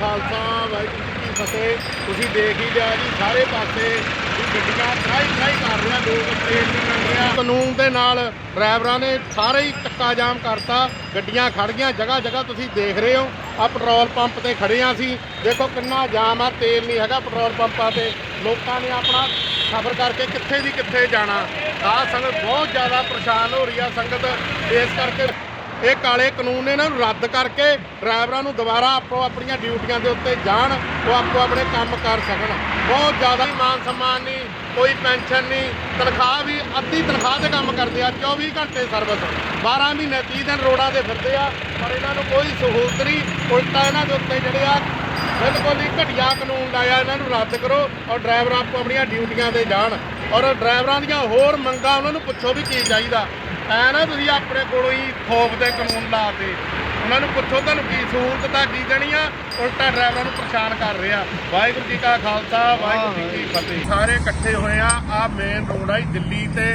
ਖਾਲਸਾ, ਵਾਹਿਗੁਰੂ ਜੀ ਕੀ ਫਤਿਹ। ਤੁਸੀਂ ਦੇਖ ਹੀ ਲਿਆ ਜੀ, ਸਾਰੇ ਪਾਸੇ ਵੀ ਗੱਡੀਆਂ ਟਰਾਈ ਟਰਾਈ ਕਰ ਰਹੀਆਂ, ਲੋਕ ਟ੍ਰੇਨ ਨਹੀਂ ਮਿਲ ਰਿਹਾ ਕਾਨੂੰਨ ਦੇ ਨਾਲ ਡਰਾਈਵਰਾਂ ਨੇ ਸਾਰੇ ਹੀ ਚੱਕਾ ਜਾਮ ਕਰਤਾ, ਗੱਡੀਆਂ ਖੜ ਗਈਆਂ, ਜਗ੍ਹਾ ਜਗ੍ਹਾ ਤੁਸੀਂ ਦੇਖ ਰਹੇ ਹੋ। ਆ ਪੈਟਰੋਲ ਪੰਪ ਤੇ ਖੜੇ ਆ ਸੀ ਦੇਖੋ ਕਿੰਨਾ ਜਾਮ ਆ, ਤੇਲ ਨਹੀਂ ਹੈਗਾ ਪੈਟਰੋਲ ਪੰਪਾਂ ਤੇ। ਲੋਕਾਂ ਨੇ ਆਪਣਾ ਸਫ਼ਰ ਕਰਕੇ ਕਿੱਥੇ ਦੀ ਕਿੱਥੇ ਜਾਣਾ। ਆ ਸੰਗਤ ਬਹੁਤ ਜ਼ਿਆਦਾ ਪਰੇਸ਼ਾਨ ਹੋ ਰਹੀ ਆ ਸੰਗਤ। ਇਸ ਕਰਕੇ ਇਹ ਕਾਲੇ ਕਾਨੂੰਨ ਨੇ ਇਹਨਾਂ ਨੂੰ ਰੱਦ ਕਰਕੇ ਡਰਾਈਵਰਾਂ ਨੂੰ ਦੁਬਾਰਾ ਆਪੋ ਆਪਣੀਆਂ ਡਿਊਟੀਆਂ ਦੇ ਉੱਤੇ ਜਾਣ, ਉਹ ਆਪੋ ਆਪਣੇ ਕੰਮ ਕਰ ਸਕਣ। ਬਹੁਤ ਜ਼ਿਆਦਾ ਹੀ ਮਾਨ ਸਨਮਾਨ ਨਹੀਂ, ਕੋਈ ਪੈਨਸ਼ਨ ਨਹੀਂ, ਤਨਖਾਹ ਵੀ ਅੱਧੀ ਤਨਖਾਹ ਤੇ ਕੰਮ ਕਰਦੇ ਆ 24 ਘੰਟੇ ਸਰਵਿਸ 12 ਮਹੀਨੇ 30 ਦਿਨ ਰੋਡਾਂ ਤੇ ਫਿਰਦੇ ਆ, ਪਰ ਇਹਨਾਂ ਨੂੰ ਕੋਈ ਸਹੂਲਤ ਨਹੀਂ, ਉਲਟਾ ਇਹਨਾਂ ਦੇ ਉੱਤੇ ਜਿਹੜੇ ਆ ਬਿਲਕੁਲ ਹੀ ਘਟੀਆ ਕਾਨੂੰਨ ਲਾਇਆ, ਇਹਨਾਂ ਨੂੰ ਰੱਦ ਕਰੋ ਔਰ ਡਰਾਈਵਰਾਂ ਆਪੋ ਆਪਣੀਆਂ ਡਿਊਟੀਆਂ ਤੇ ਜਾਣ। ਔਰ ਡਰਾਈਵਰਾਂ ਦੀਆਂ ਹੋਰ ਮੰਗਾਂ, ਉਹਨਾਂ ਨੂੰ ਪੁੱਛੋ ਵੀ ਕੀ ਚਾਹੀਦਾ। ਐ ਨਾ ਤੁਸੀਂ ਆਪਣੇ ਕੋਲੋਂ ਹੀ ਖੋਫ ਦੇ ਕਾਨੂੰਨ ਲਾਤੇ ਉਹਨਾਂ ਨੂੰ ਪੁੱਛੋ ਤੁਹਾਨੂੰ ਕੀ ਸਹੂਲਤ ਤਾਂ ਕੀ ਦੇਣੀ ਆ, ਉਲਟਾ ਡਰਾਈਵਰਾਂ ਨੂੰ ਪਰੇਸ਼ਾਨ ਕਰ ਰਿਹਾ ਵਾਹਿਗੁਰੂ ਜੀ ਕਾ ਖਾਲਸਾ, ਵਾਹਿਗੁਰੂ ਜੀ ਕੀ ਫਤਿਹ। ਸਾਰੇ ਇਕੱਠੇ ਹੋਏ ਆ ਆ ਮੇਨ ਰੋਡ ਆ ਜੀ, ਦਿੱਲੀ ਤੇ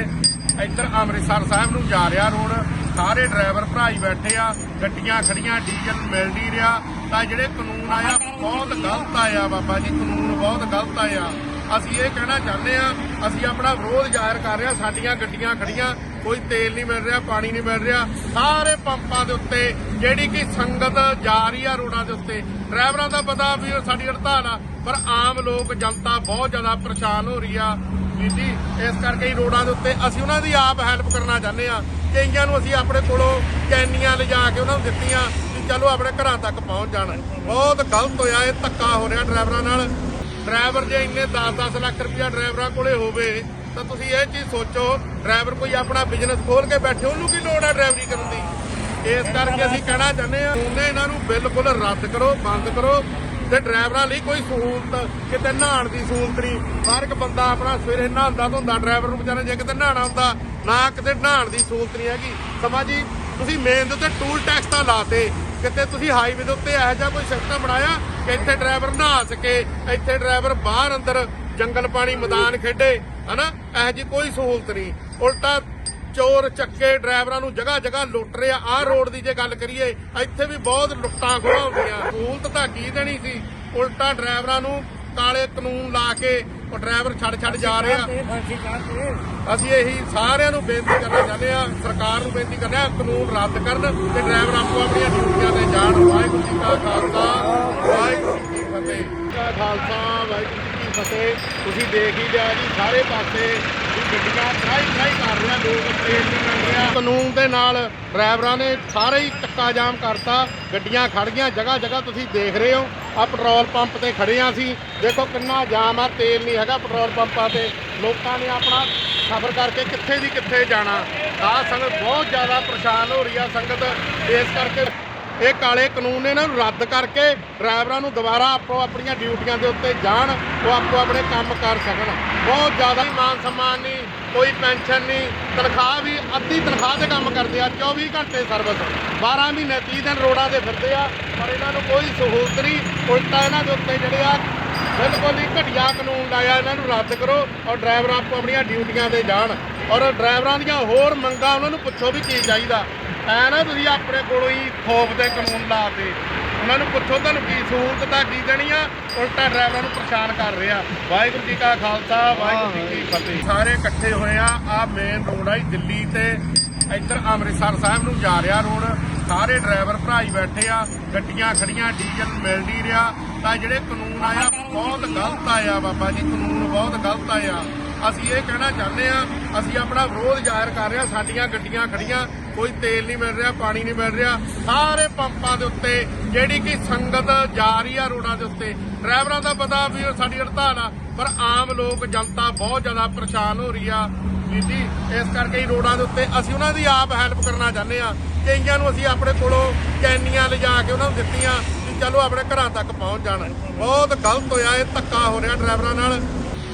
ਇੱਧਰ ਅੰਮ੍ਰਿਤਸਰ ਸਾਹਿਬ ਨੂੰ ਜਾ ਰਿਹਾ ਰੋਡ। ਸਾਰੇ ਡਰਾਈਵਰ ਭਰਾ ਹੀ ਬੈਠੇ ਆ, ਗੱਡੀਆਂ ਖੜੀਆਂ, ਡੀਜ਼ਲ ਮਿਲ ਨਹੀਂ ਰਿਹਾ। ਤਾਂ ਜਿਹੜੇ ਕਾਨੂੰਨ ਆਇਆ, ਬਹੁਤ ਗਲਤ ਆਇਆ ਬਾਬਾ ਜੀ, ਕਾਨੂੰਨ ਬਹੁਤ ਗਲਤ ਆਇਆ। ਅਸੀਂ ਇਹ ਕਹਿਣਾ ਚਾਹੁੰਦੇ ਆ ਅਸੀਂ ਆਪਣਾ ਵਿਰੋਧ ਜ਼ਾਹਿਰ ਕਰ ਰਹੇ ਆ ਸਾਡੀਆਂ ਗੱਡੀਆਂ ਖੜੀਆਂ ਕੋਈ ਤੇਲ ਨਹੀਂ ਮਿਲ ਰਿਹਾ, ਪਾਣੀ ਨਹੀਂ ਮਿਲ ਰਿਹਾ, ਸਾਰੇ ਪੰਪਾਂ ਦੇ ਉੱਤੇ, ਜਿਹੜੀ ਕਿ ਸੰਗਤ ਜਾ ਰਹੀ ਆ ਰੋਡਾਂ ਦੇ ਉੱਤੇ, ਡਰਾਈਵਰਾਂ ਦਾ ਪਤਾ ਵੀ ਉਹ ਸਾਡੀ ਹੜਤਾਲ ਆ, ਪਰ ਆਮ ਲੋਕ, ਜਨਤਾ ਬਹੁਤ ਜ਼ਿਆਦਾ ਪਰੇਸ਼ਾਨ ਹੋ ਰਹੀ ਆ। ਵੀਰ ਜੀ, ਇਸ ਕਰਕੇ ਹੀ ਰੋਡਾਂ ਦੇ ਉੱਤੇ ਅਸੀਂ ਉਹਨਾਂ ਦੀ ਆਪ ਹੈਲਪ ਕਰਨਾ ਚਾਹੁੰਦੇ ਆ ਕਈਆਂ ਨੂੰ ਅਸੀਂ ਆਪਣੇ ਕੋਲੋਂ ਕੈਨੀਆਂ ਲਿਜਾ ਕੇ ਉਹਨਾਂ ਨੂੰ ਦਿੱਤੀਆਂ ਵੀ ਚਲੋ ਆਪਣੇ ਘਰਾਂ ਤੱਕ ਪਹੁੰਚ ਜਾਣ। ਬਹੁਤ ਗਲਤ ਹੋਇਆ, ਇਹ ਧੱਕਾ ਹੋ ਰਿਹਾ ਡਰਾਈਵਰਾਂ ਨਾਲ। ਡਰਾਈਵਰ ਜੇ ਇੰਨੇ 10-10 ਲੱਖ ਰੁਪਇਆ ਡਰਾਈਵਰਾਂ ਕੋਲੇ ਹੋਵੇ, ਤਾਂ ਤੁਸੀਂ ਇਹ ਚੀਜ਼ ਸੋਚੋ, ਡਰਾਈਵਰ ਕੋਈ ਆਪਣਾ ਬਿਜ਼ਨਸ ਖੋਲ ਕੇ ਬੈਠੇ, ਉਹਨੂੰ ਕੀ ਲੋੜ ਆ ਡਰਾਈਵਰੀ ਕਰਨ ਦੀ? ਇਸ ਕਰਕੇ ਅਸੀਂ ਕਹਿਣਾ ਚਾਹੁੰਦੇ ਆ ਉਹਨੇ ਇਹਨਾਂ ਨੂੰ ਬਿਲਕੁਲ ਰੱਦ ਕਰੋ, ਬੰਦ ਕਰੋ, ਤੇ ਡਰਾਈਵਰਾਂ ਲਈ ਕੋਈ ਸਹੂਲਤ, ਕਿਤੇ ਨਹਾਉਣ ਦੀ ਸਹੂਲਤ ਨਹੀਂ। ਹਰ ਇੱਕ ਬੰਦਾ ਆਪਣਾ ਸਵੇਰੇ ਨਹਾਉਂਦਾ ਧੋਂਦਾ ਡਰਾਈਵਰ ਨੂੰ ਵਿਚਾਰੇ ਜੇ ਕਿਤੇ ਨਹਾਉਣਾ ਹੁੰਦਾ, ਨਾ ਕਿਤੇ ਨਹਾਉਣ ਦੀ ਸਹੂਲਤ ਨਹੀਂ ਹੈਗੀ। ਸਮਾਂ ਜੀ, ਤੁਸੀਂ ਮੇਨ ਦੇ ਉੱਤੇ ਟੂਲ ਟੈਕਸ ਤਾਂ ਲਾਤੇ, ਕਿਤੇ ਤੁਸੀਂ ਹਾਈਵੇ ਦੇ ਉੱਤੇ ਇਹੋ ਜਿਹਾ ਕੋਈ ਸਿਸਟਮ ਬਣਾਇਆ ਇੱਥੇ ਡਰਾਈਵਰ ਨਹਾ ਸਕੇ, ਇੱਥੇ ਡਰਾਈਵਰ ਬਾਹਰ ਅੰਦਰ ਜੰਗਲ ਪਾਣੀ ਮੈਦਾਨ ਖੇਡੇ, ਹਨਾ? ਇਹੋ ਜਿਹੀ ਕੋਈ ਸਹੂਲਤ ਨਹੀਂ। ਉਲਟਾ ਚੋਰ ਚੱਕੇ ਡਰਾਈਵਰਾਂ ਨੂੰ ਜਗ੍ਹਾ ਜਗ੍ਹਾ ਲੁੱਟ ਰਿਹਾ ਆਹ ਰੋਡ ਦੀ ਜੇ ਗੱਲ ਕਰੀਏ, ਇੱਥੇ ਵੀ ਬਹੁਤ ਲੁੱਟਾਂ ਖੋਹਾਂ ਹੁੰਦੀਆਂ। ਸਹੂਲਤ ਤਾਂ ਕੀ ਦੇਣੀ ਸੀ? ਉਲਟਾ ਡਰਾਈਵਰਾਂ ਨੂੰ ਕਾਲੇ ਕਾਨੂੰਨ ਲਾ ਕੇ ਉਹ ਡਰਾਈਵਰ ਛੱਡ ਛੱਡ ਜਾ ਰਹੇ। ਅਸੀਂ ਇਹੀ ਸਾਰਿਆਂ ਨੂੰ ਬੇਨਤੀ ਕਰਨਾ ਚਾਹੁੰਦੇ ਆ ਸਰਕਾਰ ਨੂੰ ਬੇਨਤੀ ਕਰਨਾ ਆ ਕਾਨੂੰਨ ਰੱਦ ਕਰਨ ਤੇ ਡਰਾਈਵਰ ਆਪੋ ਆਪਣੀਆਂ ਡਿਊਟੀਆਂ ਤੇ ਜਾਣ। ਵਾਹਿਗੁਰੂ ਜੀ ਕਾ ਖਾਲਸਾ ਵਾਹਿਗੁਰੂ ਜੀ ਕੀ ਫਤਿਹ। ਖਾਲਸਾ ਵਾਹਿਗੁਰੂ ਜੀ ਕੀ ਫਤਿਹ। ਤੁਸੀਂ ਦੇਖ ਹੀ ਲਿਆ ਜੀ ਸਾਰੇ ਪਾਸੇ ਗੱਡੀਆਂ ਟਰਾਈ ਟਰਾਈ ਕਰ ਰਿਹਾ ਲੋਕ ਟ੍ਰੇਨ ਨਹੀਂ ਮਿਲ ਰਿਹਾ ਕਾਨੂੰਨ ਦੇ ਨਾਲ ਡਰਾਈਵਰਾਂ ਨੇ ਸਾਰੇ ਹੀ ਚੱਕਾ ਜਾਮ ਕਰਤਾ, ਗੱਡੀਆਂ ਖੜ ਗਈਆਂ, ਜਗ੍ਹਾ ਜਗ੍ਹਾ ਤੁਸੀਂ ਦੇਖ ਰਹੇ ਹੋ ਆ ਪੈਟਰੋਲ ਪੰਪ ਤੇ ਖੜੇ ਆ ਸੀ ਦੇਖੋ ਕਿੰਨਾ ਜਾਮ ਆ, ਤੇਲ ਨਹੀਂ ਹੈਗਾ ਪੈਟਰੋਲ ਪੰਪਾਂ ਤੇ। ਲੋਕਾਂ ਨੇ ਆਪਣਾ ਸਫ਼ਰ ਕਰਕੇ ਕਿੱਥੇ ਦੀ ਕਿੱਥੇ ਜਾਣਾ। ਆ ਸੰਗਤ ਬਹੁਤ ਜ਼ਿਆਦਾ ਪਰੇਸ਼ਾਨ ਹੋ ਰਹੀ ਆ ਸੰਗਤ। ਇਸ ਕਰਕੇ ਇਹ ਕਾਲੇ ਕਾਨੂੰਨ ਨੇ ਇਹਨਾਂ ਨੂੰ ਰੱਦ ਕਰਕੇ ਡਰਾਈਵਰਾਂ ਨੂੰ ਦੁਬਾਰਾ ਆਪੋ ਆਪਣੀਆਂ ਡਿਊਟੀਆਂ ਦੇ ਉੱਤੇ ਜਾਣ, ਉਹ ਆਪੋ ਆਪਣੇ ਕੰਮ ਕਰ ਸਕਣ। ਬਹੁਤ ਜ਼ਿਆਦਾ ਹੀ ਮਾਨ ਸਨਮਾਨ ਨਹੀਂ, ਕੋਈ ਪੈਨਸ਼ਨ ਨਹੀਂ, ਤਨਖਾਹ ਵੀ ਅੱਧੀ ਤਨਖਾਹ ਤੇ ਕੰਮ ਕਰਦੇ ਆ 24 ਘੰਟੇ ਸਰਵਿਸ 12 ਮਹੀਨੇ 30 ਦਿਨ ਰੋਡਾਂ ਤੇ ਫਿਰਦੇ ਆ, ਪਰ ਇਹਨਾਂ ਨੂੰ ਕੋਈ ਸਹੂਲਤ ਨਹੀਂ, ਉਲਟਾ ਇਹਨਾਂ ਦੇ ਉੱਤੇ ਜਿਹੜੇ ਆ ਬਿਲਕੁਲ ਹੀ ਘਟੀਆ ਕਾਨੂੰਨ ਲਾਇਆ ਇਹਨਾਂ ਨੂੰ ਰੱਦ ਕਰੋ ਔਰ ਡਰਾਈਵਰ ਆਪੋ ਆਪਣੀਆਂ ਡਿਊਟੀਆਂ ਤੇ ਜਾਣ। ਔਰ ਡਰਾਈਵਰਾਂ ਦੀਆਂ ਹੋਰ ਮੰਗਾਂ, ਉਹਨਾਂ ਨੂੰ ਪੁੱਛੋ ਵੀ ਕੀ ਚਾਹੀਦਾ। ਐ ਨਾ ਤੁਸੀਂ ਆਪਣੇ ਕੋਲੋਂ ਹੀ ਖੋਫ ਦੇ ਕਾਨੂੰਨ ਲਾਤੇ ਉਹਨਾਂ ਨੂੰ ਪੁੱਛੋ ਤੁਹਾਨੂੰ ਕੀ ਸਹੂਲਤ ਤਾਂ ਕੀ ਦੇਣੀ ਆ, ਉਲਟਾ ਡਰਾਈਵਰਾਂ ਨੂੰ ਪਰੇਸ਼ਾਨ ਕਰ ਰਿਹਾ ਵਾਹਿਗੁਰੂ ਜੀ ਕਾ ਖਾਲਸਾ, ਵਾਹਿਗੁਰੂ ਜੀ ਕੀ ਫਤਿਹ। ਸਾਰੇ ਇਕੱਠੇ ਹੋਏ ਆ ਆ ਮੇਨ ਰੋਡ ਆ ਦਿੱਲੀ ਤੇ। ਇੱਧਰ ਅੰਮ੍ਰਿਤਸਰ ਸਾਹਿਬ ਨੂੰ ਜਾ ਰਿਹਾ ਰੋਡ। ਸਾਰੇ ਡਰਾਈਵਰ ਭਰਾ ਹੀ ਬੈਠੇ ਆ, ਗੱਡੀਆਂ ਖੜੀਆਂ, ਡੀਜ਼ਲ ਮਿਲ ਨਹੀਂ ਰਿਹਾ। ਤਾਂ ਜਿਹੜੇ ਕਾਨੂੰਨ ਆਇਆ, ਬਹੁਤ ਗਲਤ ਆਇਆ ਬਾਬਾ ਜੀ, ਕਾਨੂੰਨ ਬਹੁਤ ਗਲਤ ਆਇਆ। ਅਸੀਂ ਇਹ ਕਹਿਣਾ ਚਾਹੁੰਦੇ ਆ ਅਸੀਂ ਆਪਣਾ ਵਿਰੋਧ ਜ਼ਾਹਿਰ ਕਰ ਰਹੇ ਆ ਸਾਡੀਆਂ ਗੱਡੀਆਂ ਖੜੀਆਂ, ਕੋਈ ਤੇਲ ਨਹੀਂ ਮਿਲ ਰਿਹਾ, ਪਾਣੀ ਨਹੀਂ ਮਿਲ ਰਿਹਾ, ਸਾਰੇ ਪੰਪਾਂ ਦੇ ਉੱਤੇ, ਜਿਹੜੀ ਕਿ ਸੰਗਤ ਜਾ ਰਹੀ ਆ ਰੋਡਾਂ ਦੇ ਉੱਤੇ, ਡਰਾਈਵਰਾਂ ਦਾ ਪਤਾ ਵੀ ਸਾਡੀ ਹੜਤਾਲ ਆ, ਪਰ ਆਮ ਲੋਕ, ਜਨਤਾ ਬਹੁਤ ਜ਼ਿਆਦਾ ਪਰੇਸ਼ਾਨ ਹੋ ਰਹੀ ਆ। ਜੀ, ਇਸ ਕਰਕੇ ਹੀ ਰੋਡਾਂ ਦੇ ਉੱਤੇ ਅਸੀਂ ਉਹਨਾਂ ਦੀ ਆਪ ਹੈਲਪ ਕਰਨਾ ਚਾਹੁੰਦੇ ਆ ਕਈਆਂ ਨੂੰ ਅਸੀਂ ਆਪਣੇ ਕੋਲੋਂ ਕੈਨੀਆਂ ਲਿਜਾ ਕੇ ਉਹਨਾਂ ਨੂੰ ਦਿੱਤੀਆਂ ਵੀ ਚਲੋ ਆਪਣੇ ਘਰਾਂ ਤੱਕ ਪਹੁੰਚ ਜਾਣ। ਬਹੁਤ ਗਲਤ ਹੋਇਆ, ਇਹ ਧੱਕਾ ਹੋ ਰਿਹਾ ਡਰਾਈਵਰਾਂ ਨਾਲ।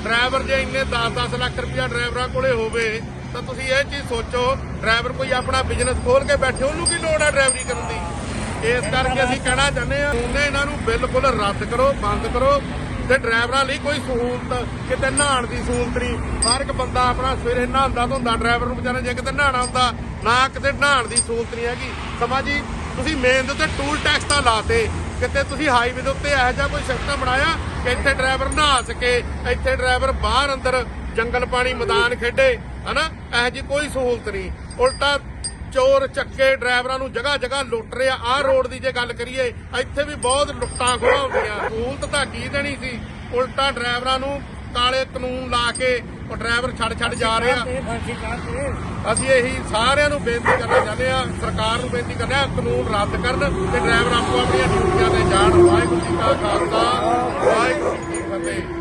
ਡਰਾਈਵਰ ਜੇ ਇੰਨੇ 10-10 ਲੱਖ ਰੁਪਇਆ ਡਰਾਈਵਰਾਂ ਕੋਲੇ ਹੋਵੇ, ਤਾਂ ਤੁਸੀਂ ਇਹ ਚੀਜ਼ ਸੋਚੋ, ਡਰਾਈਵਰ ਕੋਈ ਆਪਣਾ ਬਿਜ਼ਨਸ ਖੋਲ ਕੇ ਬੈਠੇ, ਉਹਨੂੰ ਕੀ ਲੋੜ ਆ ਡਰਾਈਵਰੀ ਕਰਨ ਦੀ? ਇਸ ਕਰਕੇ ਅਸੀਂ ਕਹਿਣਾ ਚਾਹੁੰਦੇ ਆ ਉਹਨੇ ਇਹਨਾਂ ਨੂੰ ਬਿਲਕੁਲ ਰੱਦ ਕਰੋ, ਬੰਦ ਕਰੋ, ਤੇ ਡਰਾਈਵਰਾਂ ਲਈ ਕੋਈ ਸਹੂਲਤ, ਕਿਤੇ ਨਹਾਉਣ ਦੀ ਸਹੂਲਤ ਨਹੀਂ। ਹਰ ਇੱਕ ਬੰਦਾ ਆਪਣਾ ਸਵੇਰੇ ਨਹਾਉਂਦਾ ਧੋਂਦਾ, ਡਰਾਈਵਰ ਨੂੰ ਵਿਚਾਰੇ ਜੇ ਕਿਤੇ ਨਹਾਉਣਾ ਹੁੰਦਾ, ਨਾ ਕਿਤੇ ਨਹਾਉਣ ਦੀ ਸਹੂਲਤ ਨਹੀਂ ਹੈਗੀ। ਸਮਾਂ ਜੀ, ਤੁਸੀਂ ਮੇਨ ਦੇ ਉੱਤੇ ਟੂਲ ਟੈਕਸ ਤਾਂ ਲਾਤੇ, ਕਿਤੇ ਤੁਸੀਂ ਹਾਈਵੇ ਦੇ ਉੱਤੇ ਇਹੋ ਜਿਹਾ ਕੋਈ ਸਿਸਟਮ ਬਣਾਇਆ ਕਿ ਇੱਥੇ ਡਰਾਈਵਰ ਨਹਾ ਸਕੇ, ਇੱਥੇ ਡਰਾਈਵਰ ਬਾਹਰ ਅੰਦਰ ਜੰਗਲ ਪਾਣੀ ਮੈਦਾਨ ਖੇਡੇ, ਹਨਾ? ਇਹੋ ਜਿਹੀ ਕੋਈ ਸਹੂਲਤ ਨਹੀਂ। ਉਲਟਾ ਚੋਰ ਚੱਕੇ ਡਰਾਈਵਰਾਂ ਨੂੰ ਜਗ੍ਹਾ ਜਗ੍ਹਾ ਲੁੱਟ ਰਿਹਾ ਆਹ ਰੋਡ ਦੀ ਜੇ ਗੱਲ ਕਰੀਏ, ਇੱਥੇ ਵੀ ਬਹੁਤ ਲੁੱਟਾਂ ਖੋਹਾਂ ਹੁੰਦੀਆਂ। ਸਹੂਲਤ ਤਾਂ ਕੀ ਦੇਣੀ ਸੀ? ਉਲਟਾ ਡਰਾਈਵਰਾਂ ਨੂੰ ਕਾਲੇ ਕਾਨੂੰਨ ਲਾ ਕੇ ਡਰਾਈਵਰ ਛੱਡ ਛੱਡ ਜਾ ਰਿਹਾ। ਅਸੀਂ ਇਹੀ ਸਾਰਿਆਂ ਨੂੰ ਬੇਨਤੀ ਕਰਨਾ ਚਾਹੁੰਦੇ ਆ ਸਰਕਾਰ ਨੂੰ ਬੇਨਤੀ ਕਰਨਾ ਆ ਕਾਨੂੰਨ ਰੱਦ ਕਰਨ ਤੇ ਡਰਾਈਵਰ ਆਪੋ ਆਪਣੀਆਂ ਡਿਊਟੀਆਂ ਤੇ ਜਾਣ। ਵਾਹਿਗੁਰੂ ਜੀ ਕਾ ਖਾਲਸਾ, ਵਾਹਿਗੁਰੂ ਜੀ ਕੀ ਫਤਿਹ।